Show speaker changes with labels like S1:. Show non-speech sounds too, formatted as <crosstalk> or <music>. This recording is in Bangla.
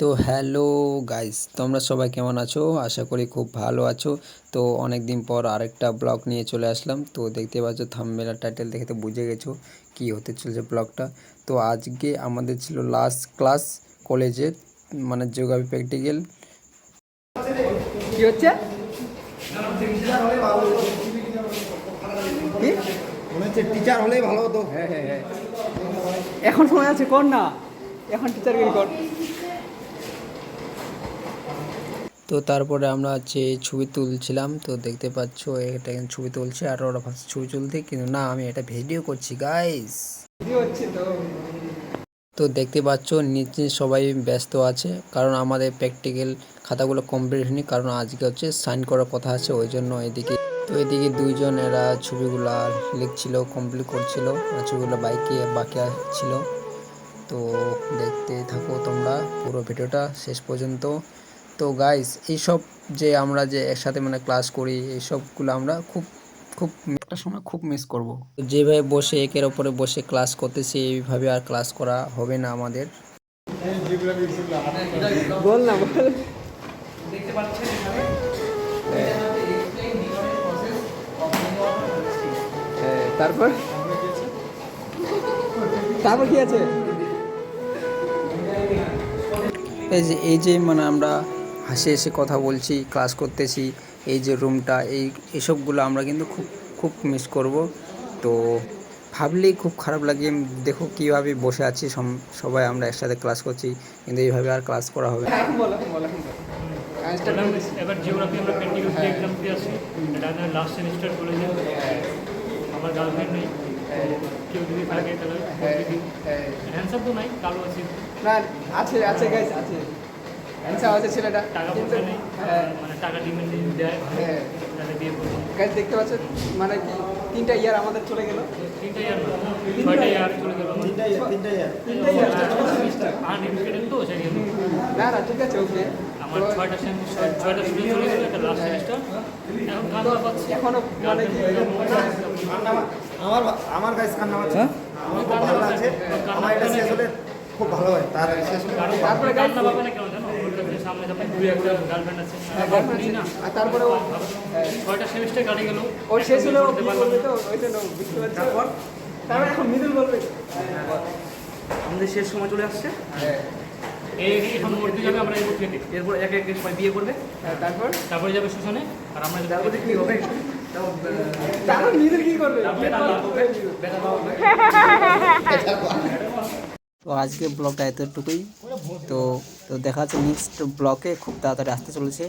S1: তো হ্যালো গাইস তোমরা সবাই কেমন আছো? আশা করি খুব ভালো আছো। তো অনেক দিন পর আরেকটা ব্লগ নিয়ে চলে আসলাম। তো দেখতে পাচ্ছ থাম্বনেল টাইটেল দেখে তো বুঝে গেছো কি হতে চলেছে ব্লগটা। তো আজকে আমাদের ছিল লাস্ট ক্লাস কলেজের মানে জিওগ্রাফি প্র্যাকটিক্যাল
S2: কি হচ্ছে? কি?
S3: হচ্ছে টিচার হলেই ভালো হতো।
S2: হ্যাঁ হ্যাঁ হ্যাঁ। এখন সময় আছে কর না। এখন টিচারগিরি কর।
S1: তো তারপরে আমরা হচ্ছে ছবি তুলছিলাম, তো দেখতে পাচ্ছ এটা ছবি তুলছে আর ওরা ভাবছে ছবি তুলতে, কিন্তু না, আমি এটা ভিডিও করছি গাইস
S2: তো
S1: দেখতে পাচ্ছ, নিচে সবাই ব্যস্ত আছে, কারণ আমাদের প্র্যাকটিক্যাল খাতাগুলো কমপ্লিট হয়নি, কারণ আজকে হচ্ছে সাইন করার কথা আছে, ওই জন্য এদিকে, তো এদিকে দুইজন এরা ছবিগুলা লিখছিল কমপ্লিট করছিল ছবিগুলো বাইকে বাকি ছিল। তো দেখতে থাকো তোমরা, পুরো ভিডিওটা শেষ পর্যন্ত। তো গাইস এইসব যে আমরা যে একসাথে মানে ক্লাস করি এইসবগুলো আমরা খুব খুব একটা সময় খুব মিস করব। যেভাবে বসে একের ওপরে বসে ক্লাস করতেছি এইভাবে আর ক্লাস করা হবে না আমাদের।
S2: বল না বল। হ্যাঁ, তারপর? তারপর কি আছে?
S1: এই যে এই যে মানে আমরা হাসি হেসে কথা বলছি ক্লাস করতেছি এই যে রুমটা এই এসবগুলো আমরা কিন্তু খুব খুব মিস করব। তো ভাবলেই খুব খারাপ লাগে দেখো কীভাবে বসে আছি সবাই আমরা একসাথে ক্লাস করছি কিন্তু এইভাবে আর ক্লাস করা হবে
S2: হ্যাঁ,
S4: এবার জিওগ্রাফি আমরা প্র্যাকটিক্যাল এক্সাম দিয়ে আসি। এটা লাস্ট সেমিস্টার কলেজে আমার গার্লফ্রেন্ড নেই। কেউ যদি থাকে তাহলে হ্যান্ডসাম তো নাই কালো আছে।
S2: না আছে আছে গাইস আছে। অ্যান্সার আছে ছেলেটা।
S4: টাকা পয়সা নেই
S2: হ্যাঁ।
S4: মানে টাকা ডিমেন্ড দেয়
S2: হ্যাঁ। গাইস দেখতে পাচ্ছেন মানে কি তিনটা ইয়ার আমাদের চলে গেল।
S4: তিনটা ইয়ার চলে গেল
S2: তিনটা ইয়ার
S4: আনলিমিটেড তো সেই
S2: না না ঠিক আছে ওকে।
S4: আমার ছয়টা সেমিস্টার ছয়টা সেমিস্টার চলে গেল এটা লাস্ট সেমিস্টার এখন কান্না পাচ্ছি।
S2: এখনও মানে কি
S3: আমার আমার কাছে কান্না হচ্ছে আমার খুব ভালো আমার এটা শেষ হলে খুব ভালো হয়। তার শেষ
S2: তারপরে
S4: কান্না পাবে না কেন? কাছে সামনে যাবে দুই একটা গার্লফ্রেন্ড আছে
S2: আর তারপরে
S4: ছয়টা সেমিস্টার কাটে গেল।
S2: ওর শেষ হলে ওই তারপর? তারপর এখন মিডল বলবে।
S5: আমাদের শেষ সময় চলে আসছে।
S4: এই এখন মরতে যাবে আমরা এই
S5: এরপর এক এক সবাই বিয়ে করবে।
S2: হ্যাঁ, তারপর?
S4: তারপরে যাবে শুশনে আর আমরা যাব
S5: তারপরে কি হবে? তাও,
S2: তারপর মিডল কি করবে? <laughs>
S1: তো আজকে ব্লগটা এতটুকুই। তো তো দেখা যাচ্ছে নেক্সট ব্লকে খুব তাড়াতাড়ি আসতে চলেছে।